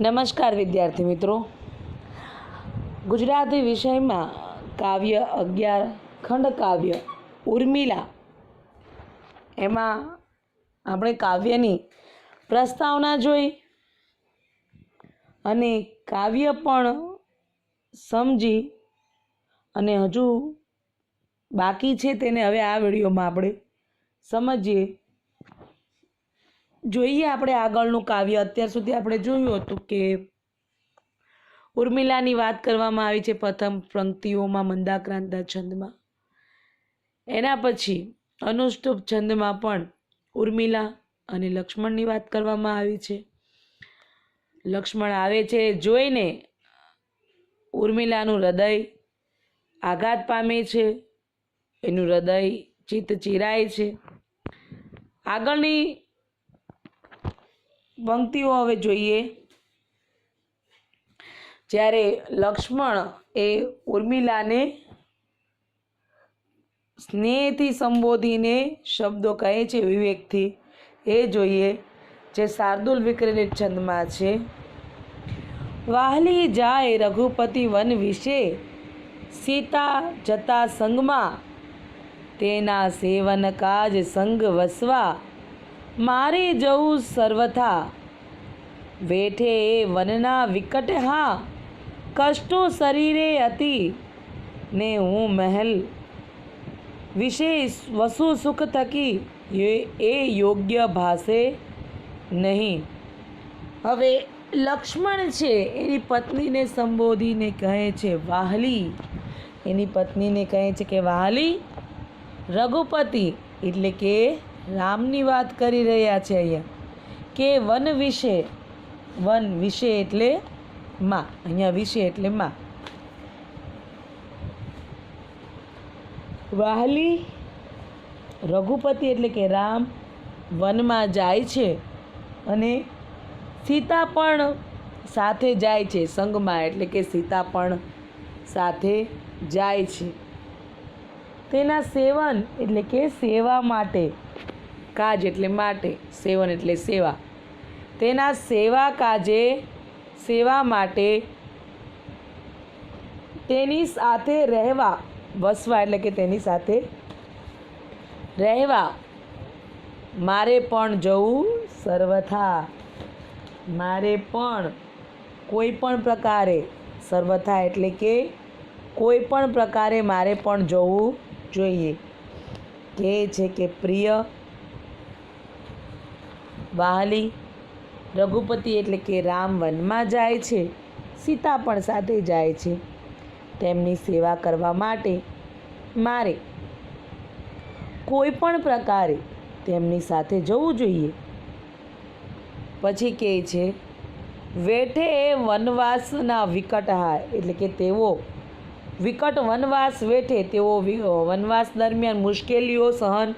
નમસ્કાર વિદ્યાર્થી મિત્રો. ગુજરાતી વિષયમાં કાવ્ય અગિયાર, ખંડ કાવ્ય, ઉર્મિલા. એમાં આપણે કાવ્યની પ્રસ્તાવના જોઈ અને કાવ્ય પણ સમજી અને હજુ બાકી છે તેને હવે આ વિડીયોમાં આપણે સમજીએ. જોઈએ આપણે આગળનું કાવ્ય. અત્યાર સુધી આપણે જોયું હતું કે ઉર્મિલાની વાત કરવામાં આવી છે પ્રથમ પંક્તિઓમાં મંદાક્રાંતા છંદમાં. એના પછી અનુષ્ટુપ છંદમાં પણ ઉર્મિલા અને લક્ષ્મણની વાત કરવામાં આવી છે. લક્ષ્મણ આવે છે જોઈને ઉર્મિલાનું હૃદય આઘાત પામે છે. એનું હૃદય ચિત્ત ચીરાય છે. આગળની પંક્તિઓ હવે જોઈએ. જ્યારે લક્ષ્મણ એ ઉર્મિલાને સ્નેહથી સંબોધીને શબ્દો કહે છે વિવેકથી, એ જોઈએ જે શાર્દુલ વિક્રલિત છંદમાં છે. વાહલી જાય રઘુપતિ વન વિશે, સીતા જતા સંગમાં, તેના સેવન કાજ સંગ વસવા મારે જવું સર્વથા. વેઠે એ વનના વિકટ હા, કષ્ટો શરીરે હતી ને હું મહેલ વિશે વસુ સુખ થકી એ- યોગ્ય ભાષે નહીં. હવે લક્ષ્મણ છે, એની પત્નીને સંબોધીને કહે છે, વાહલી. એની પત્નીને કહે છે કે, વાહલી, રઘુપતિ. એટલે કે રામની વાત કરી રહ્યા છે અહીંયા. કે વન વિશે વન વિશે એટલે માં. અહીંયા વિશે એટલે માં. વાહલી, રઘુપતિ એટલે કે રામ, વનમાં જાય છે અને સીતા પણ સાથે જાય છે. સંગમાં એટલે કે સીતા પણ સાથે જાય છે. તેના સેવન એટલે કે સેવા માટે કાજ એટલે માટે, સેવન એટલે સેવા. તેના સેવા કાજે, સેવા માટે તેની સાથે રહેવા, વસવા એટલે કે તેની સાથે રહેવા. મારે પણ જવું સર્વથા. મારે પણ કોઈ પણ પ્રકારે સર્વથા એટલે કે કોઈ પણ પ્રકારે મારે પણ જવું જોઈએ. કહે છે કે પ્રિય વાહલી રઘુપતિ એટલે કે રામ વનમાં જાય છે. સીતા પણ સાથે જાય છે. તેમની સેવા કરવા માટે મારે કોઈ પણ પ્રકારે તેમની સાથે જવું જોઈએ. પછી કહે છે, વેઠે એ વનવાસના વિકટ હા. એટલે કે તેઓ વિકટ વનવાસ વેઠે તેઓ વનવાસ દરમિયાન મુશ્કેલીઓ સહન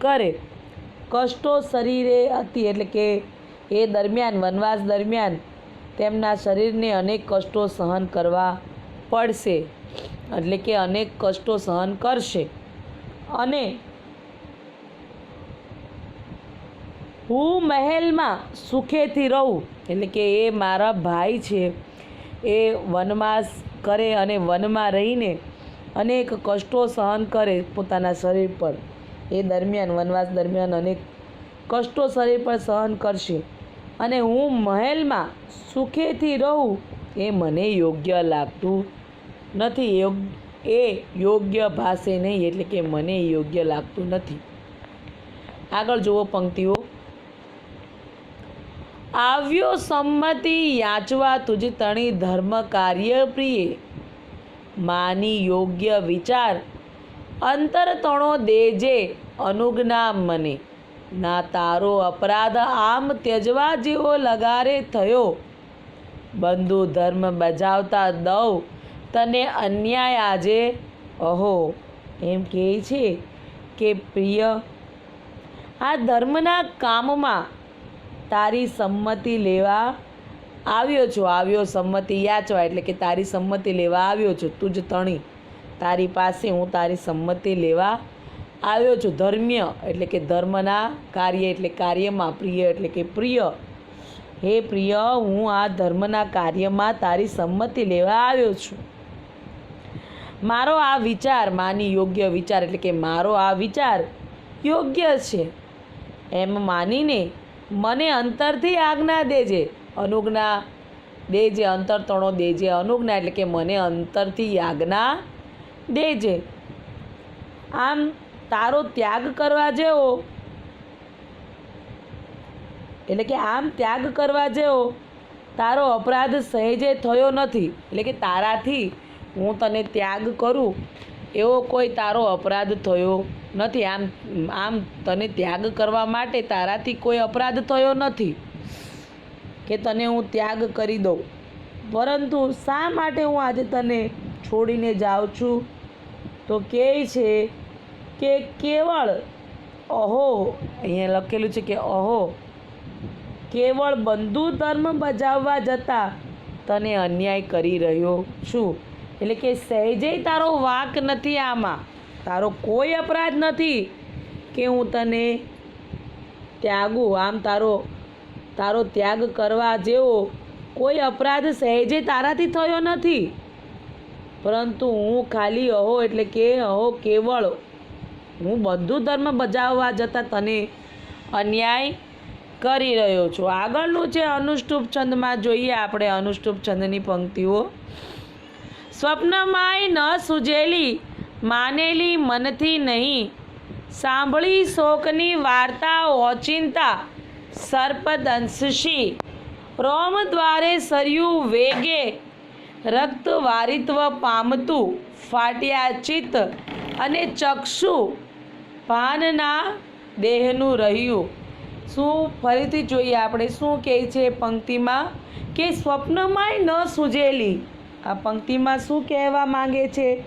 કરે. કષ્ટો શરીરે હતી, એટલે કે એ દરમિયાન, વનવાસ દરમિયાન તેમના શરીરને અનેક કષ્ટો સહન કરવા પડશે. એટલે કે અનેક કષ્ટો સહન કરશે. અને હું મહેલમાં સુખેથી રહું, એટલે કે એ મારા ભાઈ છે, એ વનવાસ કરે અને વનમાં રહીને અનેક કષ્ટો સહન કરે પોતાના શરીર પર. એ દરમિયાન, વનવાસ દરમિયાન અનેક કષ્ટો શરીર પર સહન કરશે. અને હું મહેલમાં સુખેથી રહું એ મને યોગ્ય લાગતું નથી. યોગ, એ યોગ્ય ભાષે નહીં, એટલે કે મને યોગ્ય લાગતું નથી. આગળ જુઓ પંક્તિઓ. આવ્યો સંમતિ યાચવા તુજ તણી ધર્મ કાર્ય પ્રિય. માની યોગ્ય વિચાર અંતર તણો દેજે અનુજ્ઞા મને. ના તારો અપરાધ આમ ત્યજવા જેવો લગારે થયો. બંધુ ધર્મ બજાવતા દઉં, તને અન્યાય આજે? અહો, એમ કહે છે કે પ્રિય, આ ધર્મના કામમાં તારી સંમતિ લેવા આવ્યો છો. આવ્યો સંમતિ યાચવા, એટલે કે તારી સંમતિ લેવા આવ્યો છું. તું જ તણી. તારી પાસે હું તારી સંમતિ લેવા આવ્યો છું. ધર્મ્ય એટલે કે ધર્મના કાર્ય એટલે કાર્યમાં પ્રિય એટલે કે પ્રિય. હે પ્રિય, હું આ ધર્મના કાર્યમાં તારી સંમતિ લેવા આવ્યો છું. મારો આ વિચાર માની યોગ્ય વિચાર એટલે કે મારો આ વિચાર યોગ્ય છે. એમ માનીને મને અંતરથી આજ્ઞા દેજે. અનુજ્ઞા દેજે, અંતરતણો દેજે અનુજ્ઞા એટલે કે મને અંતરથી આજ્ઞા દેજે. આમ તારો ત્યાગ કરવા જેવો, એટલે કે આમ ત્યાગ કરવા જેવો, તારો અપરાધ સહેજે થયો નથી. એટલે કે તારાથી હું તને ત્યાગ કરું, એવો કોઈ તારો અપરાધ થયો નથી. આમ આમ તને ત્યાગ કરવા માટે તારાથી કોઈ અપરાધ થયો નથી કે તને હું ત્યાગ કરી દઉં. પરંતુ શા માટે હું આજે તને છોડીને જાઉં છું. તો કહે છે કે કેવળ અહો અહીંયા લખેલું છે કે અહો કેવળ બંધુ ધર્મ બજાવવા જતાં તને અન્યાય કરી રહ્યો છું. એટલે કે, સહેજે તારો વાંક નથી આમાં. તારો કોઈ અપરાધ નથી કે હું તને ત્યાગું. આમ તારો તારો ત્યાગ કરવા જેવો કોઈ અપરાધ સહેજે તારાથી થયો નથી. પરંતુ હું ખાલી અહો એટલે કે અહો કેવળ. હું બધું ધર્મ બજાવવા જતાં તને અન્યાય કરી રહ્યો છું. આગળનું છે અનુષ્ટુપ છંદમાં જોઈએ આપણે અનુષ્ટુપ છંદની પંક્તિઓ. સ્વપ્નમાંય ન સૂજેલી, માનેલી મનથી નહીં. સાંભળી શોકની વાર્તા ઓચિંતા સર્પદંશી રોમ દ્વારે સર્યું વેગે રક્ત વારિત્વ પામતું, ફાટ્યા ચિત્ત અને ચક્ષુ પાનના દેહનું રહ્યું. શું ફરીથી જોઈએ આપણે, શું કહે છે પંક્તિમાં કે સ્વપ્નમાંય ન સૂજેલી? આ પંક્તિમાં શું કહેવા માંગે છે?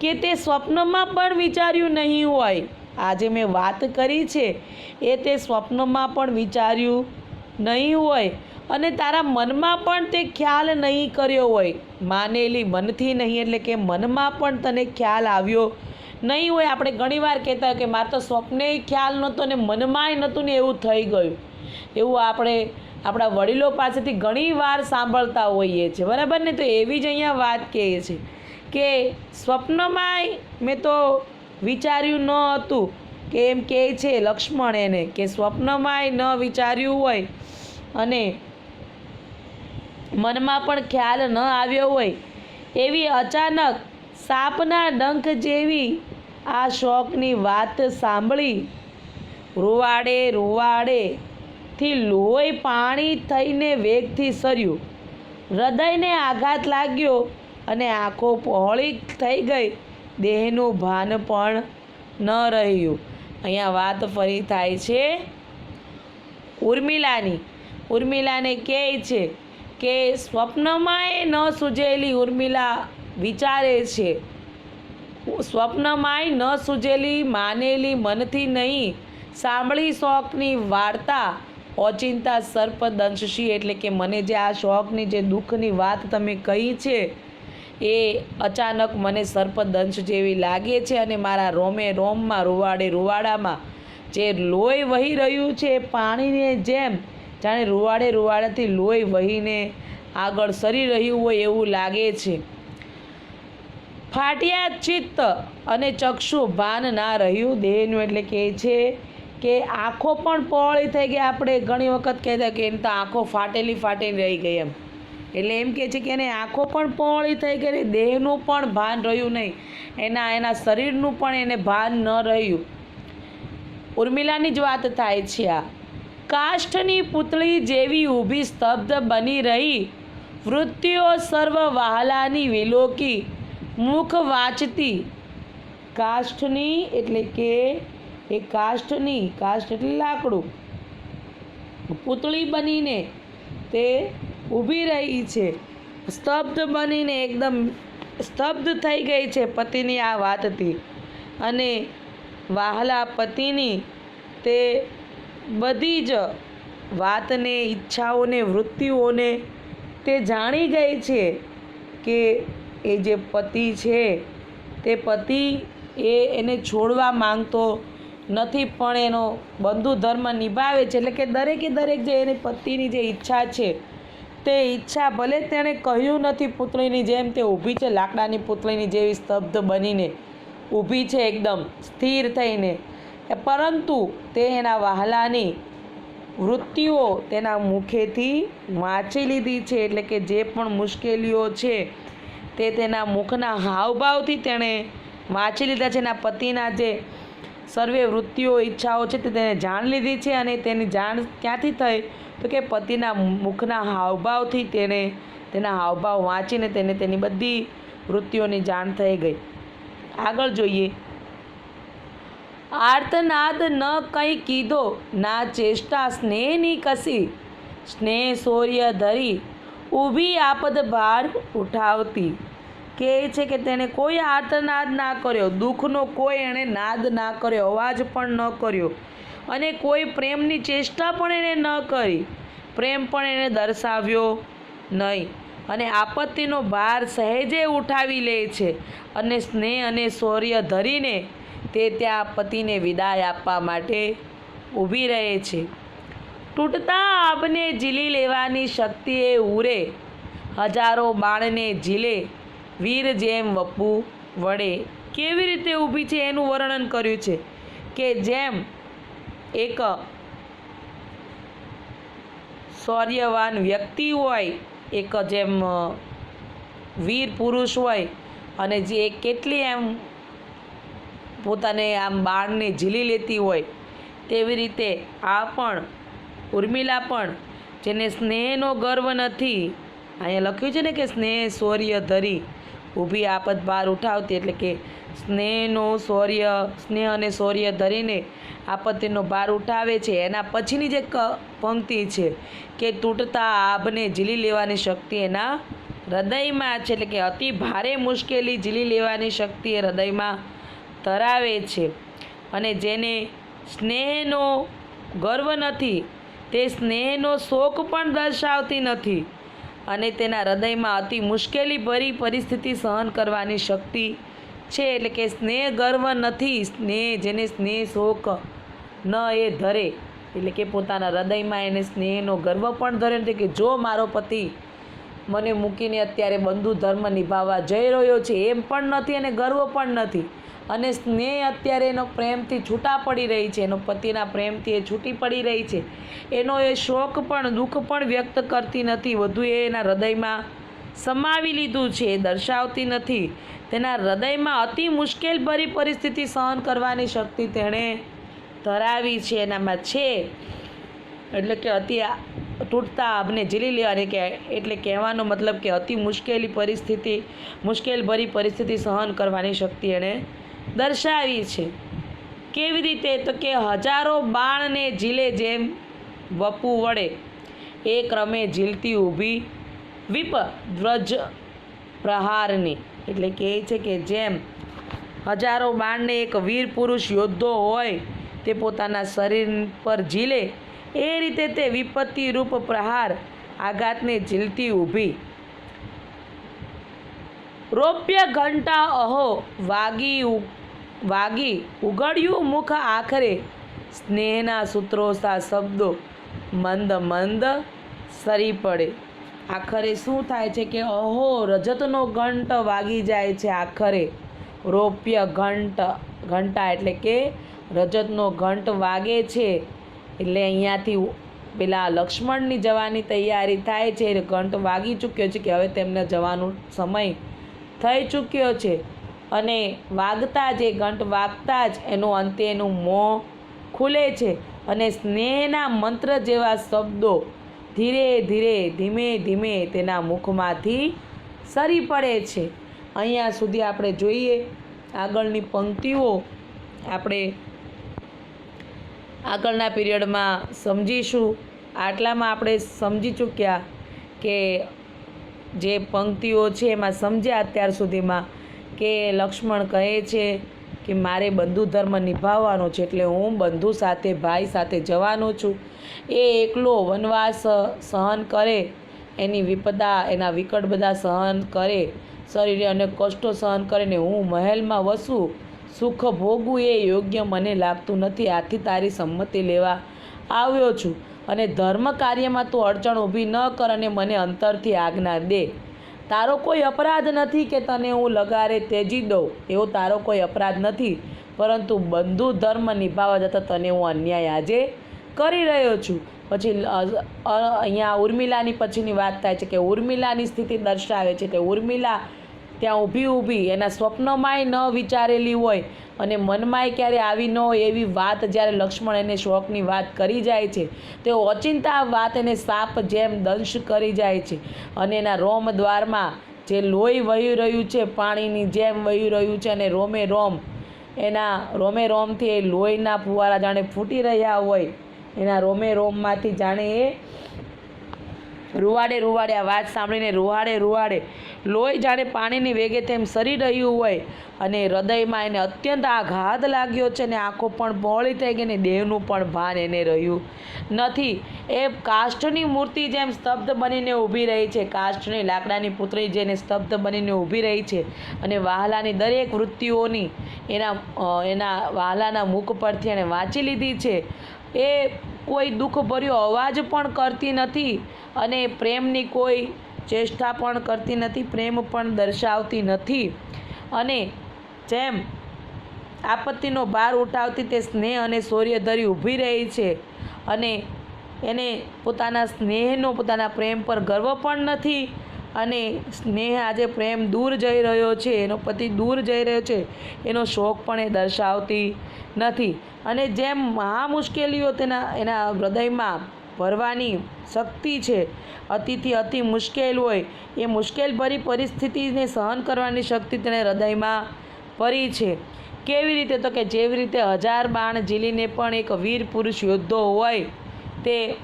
કે તે સ્વપ્નમાં પણ વિચાર્યું નહીં હોય. આજે મેં વાત કરી છે, એ તે સ્વપ્નમાં પણ વિચાર્યું નહીં હોય. અને તારા મનમાં પણ તે ખ્યાલ નહીં કર્યો હોય. માનેલી મનથી નહીં, એટલે કે મનમાં પણ તને ખ્યાલ આવ્યો નહીં હોય. આપણે ઘણીવાર કહેતા હોય કે મારે તો સ્વપ્ને ખ્યાલ નહોતો ને મનમાંય નહોતું ને એવું થઈ ગયું. એવું આપણે આપણા વડીલો પાસેથી ઘણી વાર સાંભળતા હોઈએ છીએ. બરાબર ને? તો એવી જ અહીંયા વાત કહે છે કે સ્વપ્નમાંય મેં તો વિચાર્યું ન હતું. કે એમ કહે છે લક્ષ્મણ એને કે સ્વપ્નમાંય ન વિચાર્યું હોય અને મનમાં પણ ખ્યાલ ન આવ્યો હોય, એવી અચાનક સાપના ડંખ જેવી આ શોકની વાત સાંભળી રોવાડે રોવાડે થી લોહી પાણી થઈને વેગથી સર્યું. હૃદયને આઘાત લાગ્યો અને આંખો પહોળી થઈ ગઈ. દેહનું ભાન પણ ન રહ્યું. અહીંયા વાત ફરી થાય છે ઉર્મિલાની. ઉર્મિલાને કહે છે કે સ્વપ્નમાંય ન સૂજેલી ઉર્મિલા વિચારે છે. સ્વપ્નમાંય ન સૂજેલી માનેલી મનથી નહીં, સાંભળી શોખની વાર્તા ઓચિંતા સર્પદંશી એટલે કે મને જે આ શોખની જે દુઃખની વાત તમે કહી છે, એ અચાનક મને સર્પદંશ જેવી લાગે છે અને મારા રોમે રોમમાં રૂવાડે રૂવાડામાં જે લોહી વહી રહ્યું છે પાણીને જેમ જાણે રૂવાડે રૂવાડેથી લોહી વહીને આગળ સરી રહ્યું હોય એવું લાગે છે. ફાટ્યા ચિત્ત અને ચક્ષુ ભાન ના રહ્યું દેહનું એટલે કહે છે કે આંખો પણ પહોળી થઈ ગઈ આપણે ઘણી વખત કહેતા કે એમ તો આંખો ફાટેલી ફાટેલી રહી ગઈ એમ. એટલે એમ કહે છે કે એને આંખો પણ પહોળી થઈ ગઈ દેહનું પણ ભાન રહ્યું નહીં. એના એના શરીરનું પણ એને ભાન ન રહ્યું. ઉર્મિલાની જ વાત થાય છે આ. કાષ્ઠની પુતળી જેવી ઊભી સ્તબ્ધ બની રહી. વૃત્તિઓ સર્વ વહાલાની વિલોકી, મુખ વાંચતી. કાષ્ઠની એટલે કે એ કાષ્ઠની, કાષ્ઠ એટલે લાકડું. પુતળી બનીને તે ઊભી રહી છે. સ્તબ્ધ બનીને એકદમ સ્તબ્ધ થઈ ગઈ છે પતિની આ વાતથી. અને વાહલા પતિની તે બધી જ વાતને, ઈચ્છાઓને, વૃત્તિઓને તે જાણી ગઈ છે કે એ જે પતિ છે, તે પતિ એ એને છોડવા માંગતો નથી, પણ એનો બંધુ ધર્મ નિભાવે છે. એટલે કે દરેકે દરેક જે એની પતિની જે ઈચ્છા છે, તે ઈચ્છા ભલે તેણે કહ્યું નથી પુતળીની જેમ, તે ઊભી છે લાકડાની પુતળીની જેવી સ્તબ્ધ બનીને, ઊભી છે એકદમ સ્થિર થઈને. પરંતુ તે એના વહાલાની વૃત્તિઓ તેના મુખેથી વાંચી લીધી છે, એટલે કે જે પણ મુશ્કેલીઓ છે, તે તેના મુખના હાવભાવથી તેણે વાંચી લીધા છે. એના પતિના જે સર્વે વૃત્તિઓ, ઈચ્છાઓ છે તે તેને જાણ લીધી છે અને તેની જાણ ક્યાંથી થઈ? તો કે પતિના મુખના હાવભાવથી તેણે તેના હાવભાવ વાંચીને તેને તેની બધી વૃત્તિઓની જાણ થઈ ગઈ. આગળ જોઈએ. આર્તનાદ ન કંઈ કીધો, ના ચેષ્ટા સ્નેહની કસી. સ્નેહ શૌર્ય ધરી ઊભી આપદ ભાર ઉઠાવતી. કહે છે કે તેણે કોઈ આર્તનાદ ના કર્યો, દુઃખનો કોઈ એણે નાદ ના કર્યો, અવાજ પણ ન કર્યો અને કોઈ પ્રેમની ચેષ્ટા પણ એણે ન કરી. પ્રેમ પણ એણે દર્શાવ્યો નહીં અને આપત્તિનો ભાર સહેજે ઉઠાવી લે છે અને સ્નેહ અને શૌર્ય ધરીને તે ત્યાં પતિને વિદાય આપવા માટે ઊભી રહે છે. તૂટતા આબને ઝીલી લેવાની શક્તિએ ઉરે હજારો બાણને ઝીલે. વીર જેમ વપુ વડે. કેવી રીતે ઊભી છે એનું વર્ણન કર્યું છે કે જેમ એક શૌર્યવાન વ્યક્તિ હોય, એક જેમ વીર પુરુષ હોય અને જે કેટલી એમ પોતાને આમ બાળને ઝીલી લેતી હોય તેવી રીતે આ પણ, ઉર્મિલા પણ, જેને સ્નેહનો ગર્વ નથી, અહીંયા લખ્યું છે ને કે સ્નેહ શૌર્ય ધરી, ઊભી આપત ભાર ઉઠાવતી એટલે કે સ્નેહનો શૌર્ય, સ્નેહ અને શૌર્ય ધરીને આપત્તિનો ભાર ઉઠાવે છે. એના પછીની જે ક, પંક્તિ છે કે તૂટતા આભને ઝીલી લેવાની શક્તિ એના હૃદયમાં છે. એટલે કે અતિ ભારે મુશ્કેલી ઝીલી લેવાની શક્તિ એ હૃદયમાં ધરાવે છે અને જેને સ્નેહનો ગર્વ નથી, તે સ્નેહનો શોક પણ દર્શાવતી નથી અને તેના હૃદયમાં અતિ મુશ્કેલી ભરી પરિસ્થિતિ સહન કરવાની શક્તિ છે. એટલે કે સ્નેહ ગર્વ નથી, સ્નેહ જેને સ્નેહ શોક ન એ ધરે. એટલે કે પોતાના હૃદયમાં એને સ્નેહનો ગર્વ પણ ધરે નથી કે જો મારો પતિ મને મૂકીને અત્યારે બંધુ ધર્મ નિભાવવા જઈ રહ્યો છે, એમ પણ નથી અને ગર્વ પણ નથી. અને સ્નેહ અત્યારે એનો પ્રેમથી છૂટા પડી રહી છે. એનો પતિના પ્રેમથી એ છૂટી પડી રહી છે. એનો એ શોક પણ, દુઃખ પણ વ્યક્ત કરતી નથી. વધુ એ એના હૃદયમાં સમાવી લીધું છે. એ દર્શાવતી નથી. તેના હૃદયમાં અતિ મુશ્કેલભરી પરિસ્થિતિ સહન કરવાની શક્તિ તેણે ધરાવી છે. એનામાં છે એટલે કે અતિ તૂટતા આપને ઝીલી લેવાની કે, એટલે કહેવાનો મતલબ કે અતિ મુશ્કેલી પરિસ્થિતિ, મુશ્કેલભરી પરિસ્થિતિ સહન કરવાની શક્તિ એણે દર્શાવી છે. કેવી રીતે? તો કે હજારો બાણને ઝીલે જેમ વપુ વડે એ ક્રમે ઝીલતી ઊભી વિપ ધ્વજ પ્રહારની. એટલે કહે છે કે જેમ હજારો બાણને એક વીર પુરુષ યોદ્ધો હોય, તે પોતાના શરીર પર ઝીલે, એ રીતે તે વિપત્તિ રૂપ પ્રહાર આઘાતને ઝીલતી ઊભી. રોપ્ય ઘંટા અહો વાગી વાગી ઉગડ્યું મુખ આખરે. સ્નેહના સૂત્રો સા શબ્દો મંદ મંદ સરી પડે. આખરે શું થાય છે કે અહો રજતનો ઘંટ વાગી જાય છે આખરે. રોપ્ય ઘંટ, ઘંટા એટલે કે રજતનો ઘંટ વાગે છે. એટલે અહીંયાથી પેલા લક્ષ્મણની જવાની તૈયારી થાય છે. ઘંટ વાગી ચૂક્યો છે કે હવે તેમને જવાનો સમય થઈ ચૂક્યો છે. અને વાગતા જ એ ઘંટ વાગતા જ એનું અંતે એનું મોં ખુલે છે અને સ્નેહના મંત્ર જેવા શબ્દો ધીરે ધીરે ધીમે ધીમે તેના મુખમાંથી સરી પડે છે. અહીંયા સુધી આપણે જોઈએ આગળની પંક્તિઓ આપણે આગળના પીરિયડમાં સમજીશું. આટલામાં આપણે સમજી ચૂક્યા કે જે પંક્તિઓ છે એમાં સમજ્યા, અત્યાર સુધીમાં કે લક્ષ્મણ કહે છે કે મારે બંધુ ધર્મ નિભાવવાનો છે એટલે હું બંધુ સાથે, ભાઈ સાથે જવાનો છું. એ એકલો વનવાસ સહન કરે, એની વિપદા, એના વિકટ બધા સહન કરે, શરીરે અનેક કષ્ટો સહન કરીને હું મહેલમાં વસું, સુખ ભોગવું એ યોગ્ય મને લાગતું નથી. આથી તારી સંમતિ લેવા આવ્યો છું. અને ધર્મ કાર્યમાં તું અડચણ ઊભી ન કર અને મને અંતરથી આજ્ઞા દે. તારો કોઈ અપરાધ નથી કે તને હું લગારે તેજી દઉં, એવો તારો કોઈ અપરાધ નથી. પરંતુ બંધુ ધર્મ નિભાવવા જતાં તને હું અન્યાય આજે કરી રહ્યો છું. પછી અહીંયા ઉર્મિલાની પછીની વાત થાય છે કે ઉર્મિલાની સ્થિતિ દર્શાવે છે કે ઉર્મિલા ત્યાં ઊભી ઊભી એના સ્વપ્નમાંય ન વિચારેલી હોય અને મનમાંય ક્યારે આવી ન હોય એવી વાત જ્યારે લક્ષ્મણ એને શોકની વાત કરી જાય છે તે ઓચિંતા વાત એને સાપ જેમ દંશ કરી જાય છે. અને એના રોમ દ્વારમાં જે લોહી વહી રહ્યું છે, પાણીની જેમ વહી રહ્યું છે અને રોમે રોમ, એના રોમે રોમથી એ લોહીના ફુવારા જાણે ફૂટી રહ્યા હોય, એના રોમે રોમમાંથી જાણે એ રૂવાડે રૂવાડે, આ વાત સાંભળીને રૂવાડે રૂવાડે લોહી જાણે પાણીની વેગે તેમ સરી રહ્યું હોય અને હૃદયમાં એને અત્યંત આઘાત લાગ્યો છે ને આંખો પણ બહોળી થઈ ગઈ ને દેહનું પણ ભાન એને રહ્યું નથી. એ કાષ્ઠની મૂર્તિ જેમ સ્તબ્ધ બનીને ઊભી રહી છે. કાષ્ઠની લાકડાની પુતળી જેને સ્તબ્ધ બનીને ઊભી રહી છે અને વાહલાની દરેક વૃત્તિઓની એના એના વાહલાના મુખ પરથી એણે વાંચી લીધી છે. એ કોઈ દુઃખભર્યો અવાજ પણ કરતી નથી અને પ્રેમની કોઈ ચેષ્ટા પણ કરતી નથી, પ્રેમ પણ દર્શાવતી નથી. અને જેમ આપત્તિનો ભાર ઉઠાવતી તે સ્નેહ અને શૌર્ય ધરી ઊભી રહી છે અને એને પોતાના સ્નેહનો, પોતાના પ્રેમ પર ગર્વ પણ નથી અને સ્નેહ આજે પ્રેમ દૂર જઈ રહ્યો છે, એનો પતિ દૂર જઈ રહ્યો છે, એનો શોખ પણ એ દર્શાવતી નથી. અને જેમ મહા મુશ્કેલીઓ તેના, એના હૃદયમાં ભરવાની શક્તિ છે, અતિથી અતિ મુશ્કેલ હોય, એ મુશ્કેલભરી પરિસ્થિતિને સહન કરવાની શક્તિ તેણે હૃદયમાં ભરી છે. કેવી રીતે તો કે જેવી રીતે હજાર બાણ ઝીલીને પણ એક વીર પુરુષ યોદ્ધો હોય, તે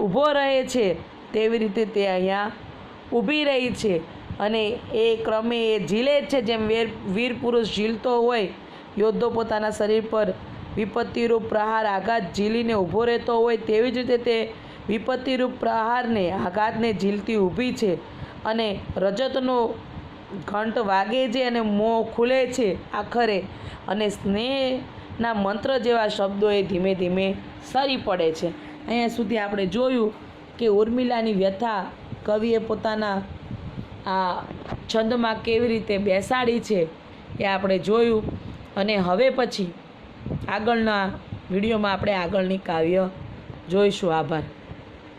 ઊભો રહે છે, તેવી રીતે તે અહીંયા ઊભી રહી છે અને એ ક્રમે એ ઝીલે છે જેમ વીર વીર પુરુષ ઝીલતો હોય, યોદ્ધો પોતાના શરીર પર વિપત્તિરૂપ પ્રહાર આઘાત ઝીલીને ઊભો રહેતો હોય તેવી જ રીતે તે વિપત્તિરૂપ પ્રહારને, આઘાતને ઝીલતી ઊભી છે અને રજતનો ઘંટ વાગે છે અને મોં ખુલે છે આખરે અને સ્નેહના મંત્ર જેવા શબ્દો એ ધીમે ધીમે સરી પડે છે. અહીંયા સુધી આપણે જોયું કે ઉર્મિલાની વ્યથા કવિએ પોતાના આ છંદમાં કેવી રીતે બેસાડી છે એ આપણે જોયું અને હવે પછી આગળના વિડીયોમાં આપણે આગળની કાવ્ય જોઈશું. આભાર.